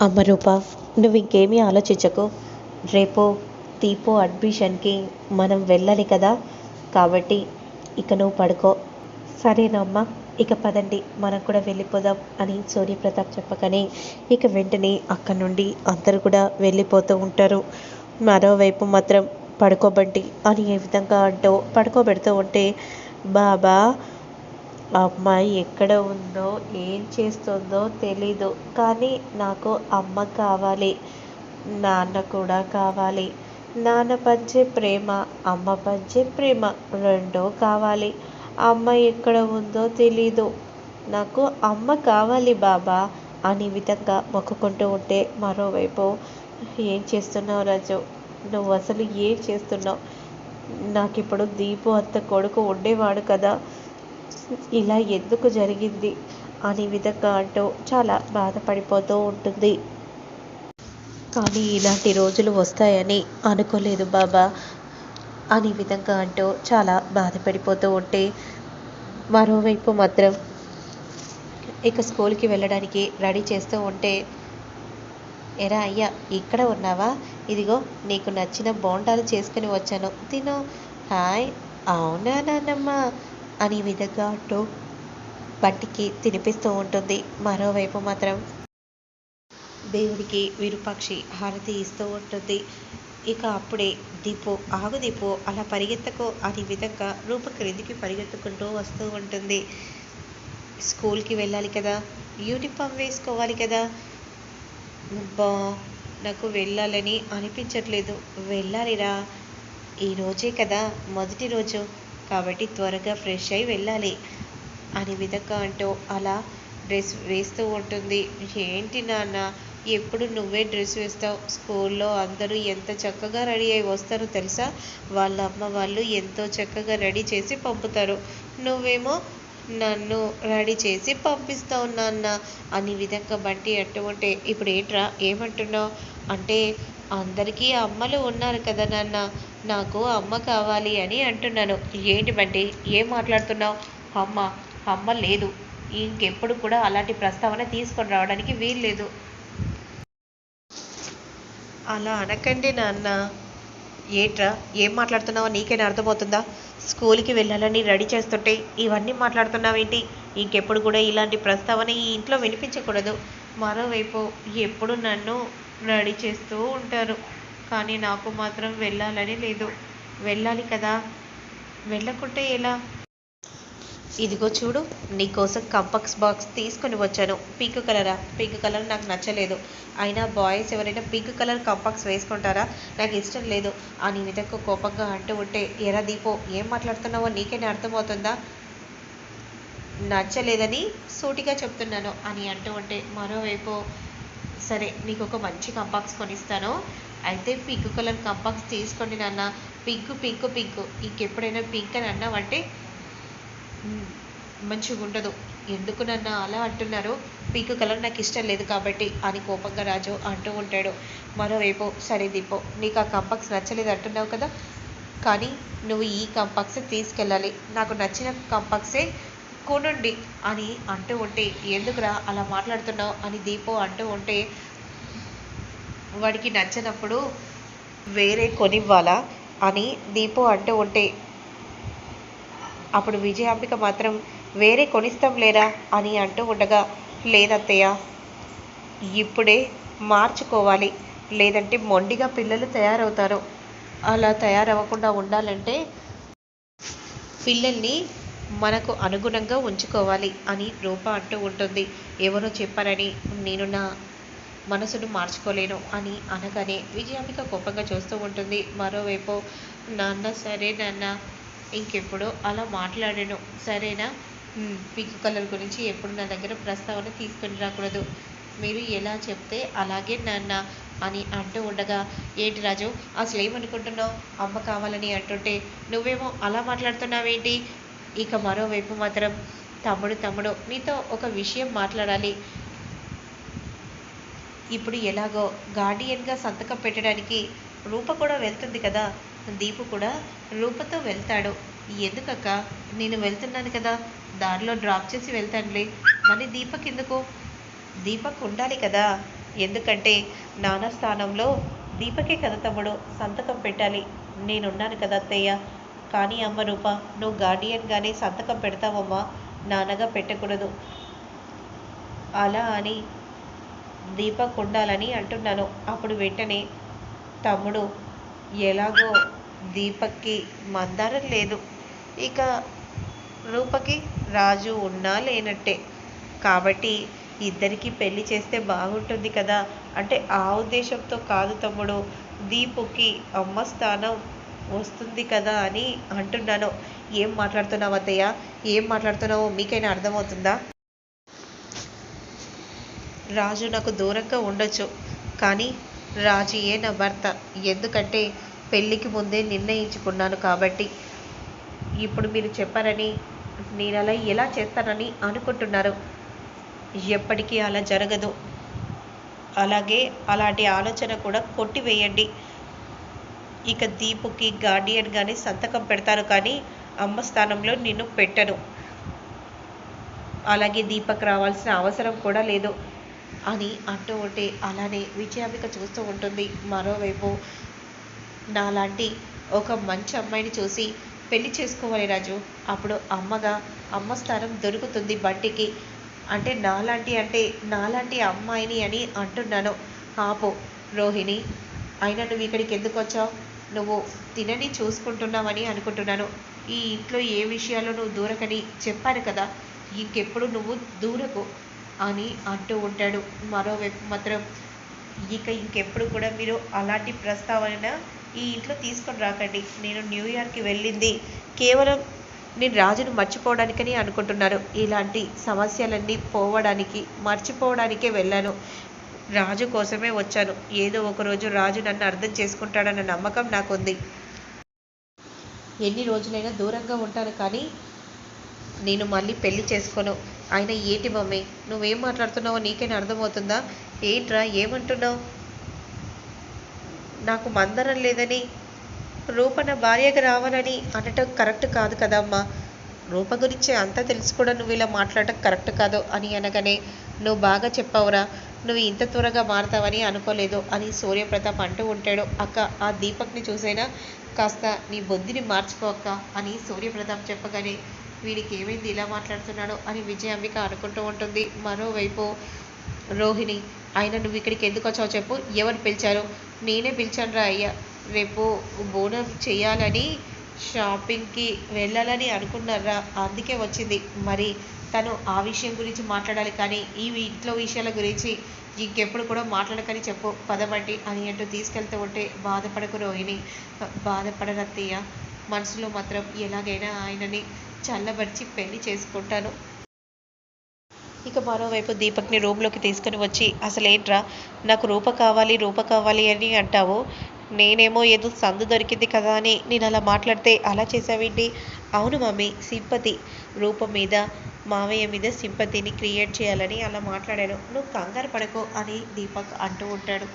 అమరూప నువ్వు ఇంకేమీ ఆలోచించకు. రేపు తీపో అడ్మిషన్కి మనం వెళ్ళాలి కదా. కాబట్టి ఇక నువ్వు పడుకో. సరేనమ్మా ఇక పదండి. మనం కూడా వెళ్ళిపోదాం అని సూర్యప్రతాప్ చెప్పగానే ఇక వెంటనే అక్కడి నుండి అందరు కూడా వెళ్ళిపోతూ ఉంటారు. మరోవైపు మాత్రం పడుకోబండి అని ఏ విధంగా అంటూ పడుకోబెడుతూ ఉంటే బాబా అమ్మాయి ఎక్కడ ఉందో ఏం చేస్తుందో తెలీదు. కానీ నాకు అమ్మ కావాలి నాన్న కూడా కావాలి. నాన్న పంచే ప్రేమ అమ్మ పంచే ప్రేమ రెండూ కావాలి. అమ్మ ఎక్కడ ఉందో తెలీదు. నాకు అమ్మ కావాలి బాబా అని విధంగా మొక్కుకుంటూ ఉంటే మరోవైపు ఏం చేస్తున్నావు రాజు? నువ్వు అసలు ఏం చేస్తున్నావు? నాకు ఇప్పుడు దీపు అంత కొడుకు ఉండేవాడు కదా. ఇలా ఎందుకు జరిగింది అనే విధంగా అంటూ చాలా బాధపడిపోతూ ఉంటుంది. కానీ ఇలాంటి రోజులు వస్తాయని అనుకోలేదు బాబా అనే విధంగా అంటూ చాలా బాధపడిపోతూ ఉంటే మరోవైపు మాత్రం ఇక స్కూల్కి వెళ్ళడానికి రెడీ చేస్తూ ఉంటే ఎరా అయ్యా ఇక్కడ ఉన్నావా? ఇదిగో నీకు నచ్చిన బోండాలు చేసుకుని వచ్చాను. తిను. హాయ్. అవునా నాన్నమ్మ? అని విధంగా అంటూ బంటికి తినిపిస్తూ ఉంటుంది. మరోవైపు మాత్రం దేవుడికి విరూపాక్షి హారతి ఇస్తూ ఉంటుంది. ఇక అప్పుడే దీపు ఆగు దీపు అలా పరిగెత్తకు అనే విధంగా రూప క్రిందికి పరిగెత్తుకుంటూ వస్తూ ఉంటుంది. స్కూల్కి వెళ్ళాలి కదా యూనిఫామ్ వేసుకోవాలి కదా. బా నాకు వెళ్ళాలని అనిపించట్లేదు. వెళ్ళాలిరా. ఈ రోజే కదా మొదటి రోజు. కాబట్టి త్వరగా ఫ్రెష్ అయి వెళ్ళాలి అనే విధంగా అంటూ అలా డ్రెస్ వేస్తూ ఉంటుంది. ఏంటి నాన్న ఎప్పుడు నువ్వే డ్రెస్ వేస్తావు? స్కూల్లో అందరూ ఎంత చక్కగా రెడీ అయి వస్తారో తెలుసా? వాళ్ళ అమ్మ వాళ్ళు ఎంతో చక్కగా రెడీ చేసి పంపుతారు. నువ్వేమో నన్ను రెడీ చేసి పంపిస్తావు నాన్న అని విధంగా బంటి అంటూ ఉంటే ఇప్పుడు ఏంట్రా ఏమంటున్నావు? అంటే అందరికీ అమ్మలు ఉన్నారు కదా నాన్న. నాకు అమ్మ కావాలి అని అంటున్నాను. ఏంటి బంటి ఏం మాట్లాడుతున్నావు? అమ్మ అమ్మ లేదు. ఇంకెప్పుడు కూడా అలాంటి ప్రస్తావన తీసుకొని రావడానికి వీల్లేదు. అలా అనకండి నాన్న. ఏట్రా? ఏం మాట్లాడుతున్నావో నీకైనా అర్థమవుతుందా? స్కూల్కి వెళ్ళాలని రెడీ చేస్తుంటే ఇవన్నీ మాట్లాడుతున్నావేంటి? ఇంకెప్పుడు కూడా ఇలాంటి ప్రస్తావన ఈ ఇంట్లో వినిపించకూడదు. మరోవైపు ఎప్పుడు నన్ను రెడీ చేస్తూ ఉంటారు. కానీ నాకు మాత్రం వెళ్ళాలని లేదు. వెళ్ళాలి కదా? వెళ్ళకుంటే ఎలా? ఇదిగో చూడు నీకోసం కంపక్స్ బాక్స్ తీసుకొని వచ్చాను. పింక్ కలరా? పింక్ కలర్ నాకు నచ్చలేదు. అయినా బాయ్స్ ఎవరైనా పింక్ కలర్ కంపక్స్ వేసుకుంటారా? నాకు ఇష్టం లేదు. అని విధంగా కోపంగా అంటూ ఉంటే ఎరా దీపో ఏం మాట్లాడుతున్నావో నీకేనా అర్థమవుతుందా? నచ్చలేదని సూటిగా చెప్తున్నాను అని అంటూ ఉంటే మరోవైపు సరే నీకు ఒక మంచి కంపాక్స్ కొనిస్తాను. అయితే పింక్ కలర్ కంపాక్స్ తీసుకోండి నాన్న. Pink pink pink. ఇంకెప్పుడైనా పింక్ అని అన్నావంటే మంచిగా ఉండదు ఎందుకు నన్ను? అలా అంటున్నారు. పింక్ కలర్ నాకు ఇష్టం లేదు కాబట్టి అని కోపంగా రాజు అంటూ ఉంటాడు. మరోవైపు సరే దీపో నీకు ఆ కంపాక్స్ నచ్చలేదు అంటున్నావు కదా. కానీ నువ్వు ఈ కంపాక్స్ తీసుకెళ్ళాలి. నాకు నచ్చిన కంపాక్సే కొనుండి అని అంటూ ఉంటే ఎందుకురా అలా మాట్లాడుతున్నావు? అని దీపో అంటూ ఉంటే వాడికి నచ్చినప్పుడు వేరే కొనివ్వాలా అని దీపం అంటూ ఉంటే అప్పుడు విజయాంబిక మాత్రం వేరే కొనిస్తాం లేరా అని అంటూ ఉండగా లేదత్తయ్య ఇప్పుడే మార్చుకోవాలి. లేదంటే మొండిగా పిల్లలు తయారవుతారు. అలా తయారవ్వకుండా ఉండాలంటే పిల్లల్ని మనకు అనుగుణంగా ఉంచుకోవాలి అని రూప అంటూ ఉంటుంది. ఎవరో చెప్పారని నేను నా మనసును మార్చుకోలేను అని అనగానే విజయాంబిక కోపంగా చూస్తూ ఉంటుంది. మరోవైపు నాన్న సరే నాన్న ఇంకెప్పుడు అలా మాట్లాడాను. సరేనా? పింక్ కలర్ గురించి ఎప్పుడు నా దగ్గర ప్రస్తావన తీసుకొని రాకూడదు. మీరు ఎలా చెప్తే అలాగే నాన్న అని అంటూ ఉండగా ఏంటి రాజు అసలు ఏమనుకుంటున్నావు అమ్మ కావాలని అంటుంటే నువ్వేమో అలా మాట్లాడుతున్నావేంటి? ఇక మరోవైపు మాత్రం తమ్ముడు తమ్ముడు నీతో ఒక విషయం మాట్లాడాలి. ఇప్పుడు ఎలాగో గార్డియన్గా సంతకం పెట్టడానికి రూప కూడా వెళ్తుంది కదా. దీపు కూడా రూపతో వెళ్తాడు. ఎందుకక్క? నేను వెళ్తున్నాను కదా. దారిలో డ్రాప్ చేసి వెళ్తానులే. మరి దీపక్ ఎందుకు? దీపక్ ఉండాలి కదా. ఎందుకంటే నాన్న స్థానంలో దీపకే కదా తమ్ముడు సంతకం పెట్టాలి. నేనున్నాను కదా అత్తయ్య. కానీ అమ్మ రూప నువ్వు గార్డియన్గానే సంతకం పెడతావమ్మా. నాన్నగా పెట్టకూడదు. అలా అని దీపక్ ఉండాలని అంటున్నాను. అప్పుడు వెంటనే తమ్ముడు ఎలాగో దీపక్కి మందారం లేదు. ఇక రూపకి రాజు ఉన్నా లేనట్టే. కాబట్టి ఇద్దరికి పెళ్ళి చేస్తే బాగుంటుంది కదా? అంటే ఆ ఉద్దేశంతో కాదు తమ్ముడు. దీపుకి అమ్మ స్థానం వస్తుంది కదా అని అంటున్నాను. ఏం మాట్లాడుతున్నావు అత్తయ్య? ఏం మాట్లాడుతున్నావో మీకైనా అర్థమవుతుందా? రాజు నాకు దూరంగా ఉండొచ్చు. కానీ రాజుయే నా భర్త? ఎందుకంటే పెళ్ళికి ముందే నిర్ణయించుకున్నాను కాబట్టి. ఇప్పుడు మీరు చెప్పారని నేను అలా ఎలా చేస్తానని అనుకుంటున్నారు? ఎప్పటికీ అలా జరగదు. అలాగే అలాంటి ఆలోచన కూడా కొట్టివేయండి. ఇక దీపుకి గార్డియన్ కానీ సంతకం పెడతారు కానీ అమ్మ స్థానంలో నిన్ను పెట్టను. అలాగే దీపక్ రావాల్సిన అవసరం కూడా లేదు. అని అంటూ ఉంటే అలానే విజయామిక చూస్తూ ఉంటుంది. మరోవైపు నాలాంటి ఒక మంచి అమ్మాయిని చూసి పెళ్ళి చేసుకోవాలి రాజు. అప్పుడు అమ్మగా అమ్మ స్థానం దొరుకుతుంది బంటికి. అంటే నాలాంటి అంటే నాలాంటి అమ్మాయిని అని అంటున్నాను. ఆపు రోహిణి అయినా నువ్వు ఇక్కడికి ఎందుకు వచ్చావు? నువ్వు తినని చూసుకుంటున్నావని అనుకుంటున్నాను. ఈ ఇంట్లో ఏ విషయాల్లో నువ్వు దూరకని చెప్పాను కదా. ఇంకెప్పుడు నువ్వు దూరకు. అని అంటూ ఉంటాడు. మరోవైపు మాత్రం ఇక ఇంకెప్పుడు కూడా మీరు అలాంటి ప్రస్తావన ఈ ఇంట్లో తీసుకొని రాకండి. నేను న్యూయార్క్కి వెళ్ళింది. కేవలం నేను రాజును మర్చిపోవడానికని అనుకుంటున్నాను ఇలాంటి సమస్యలన్నీ పోవడానికి మర్చిపోవడానికే వెళ్ళాను. రాజు కోసమే వచ్చాను. ఏదో ఒకరోజు రాజు నన్ను అర్థం చేసుకుంటాడన్న నమ్మకం నాకుంది. ఎన్ని రోజులైనా దూరంగా ఉంటాను కానీ నేను మళ్ళీ పెళ్ళి చేసుకోను. ఆయన ఏంటి మమ్మీ? నువ్వేం మాట్లాడుతున్నావో నీకేనా అర్థమవుతుందా? ఏంట్రా ఏమంటున్నావు? నాకు మందరం లేదని రూపన నా భార్యగా రావాలని అనటం కరెక్ట్ కాదు కదమ్మా. రూప గురించి అంతా తెలిసి కూడా నువ్వు ఇలా మాట్లాడటం కరెక్ట్ కాదు అని అనగానే నువ్వు బాగా చెప్పావురా. నువ్వు ఇంత త్వరగా మారుతావని అనుకోలేదు అని సూర్యప్రతాప్ అంటూ ఉంటాడు. అక్క ఆ దీపక్ని చూసైనా కాస్త నీ బుద్ధిని మార్చుకోక్క అని సూర్యప్రతాప్ చెప్పగానే వీడికి ఏమైంది ఇలా మాట్లాడుతున్నాడో అని విజయాంబిక అనుకుంటూ ఉంటుంది. మరోవైపు రోహిణి ఆయన నువ్వు ఇక్కడికి ఎందుకు వచ్చావు చెప్పు. ఎవరు పిలిచారు? నేనే పిలిచాను రా అయ్యా. రేపు బోనం చేయాలని షాపింగ్కి వెళ్ళాలని అనుకున్నారా? అందుకే వచ్చింది. మరి తను ఆ విషయం గురించి మాట్లాడాలి కానీ ఈ ఇంట్లో విషయాల గురించి ఇంకెప్పుడు కూడా మాట్లాడకని చెప్పు. పదబండి అని అంటూ తీసుకెళ్తూ ఉంటే బాధపడకు రోహిణి. బాధపడరత్తయ్య. మనసులో మాత్రం ఎలాగైనా ఆయనని చల్లబరిచి పెళ్ళి చేసుకుంటాను. ఇక మరోవైపు దీపక్ని రూమ్లోకి తీసుకుని వచ్చి అసలేంట్రా నాకు రూప కావాలి రూప కావాలి అని అంటావు. నేనేమో ఏదో సందు దొరికింది కదా అని నేను అలా మాట్లాడితే అలా చేసావేంటి అవును మమ్మీ సింపతి. రూపం మీద మావయ్య మీద సింపతిని క్రియేట్ చేయాలని అలా మాట్లాడాను. నువ్వు కంగారు పడకు అని దీపక్ అంటూ ఉంటాడు.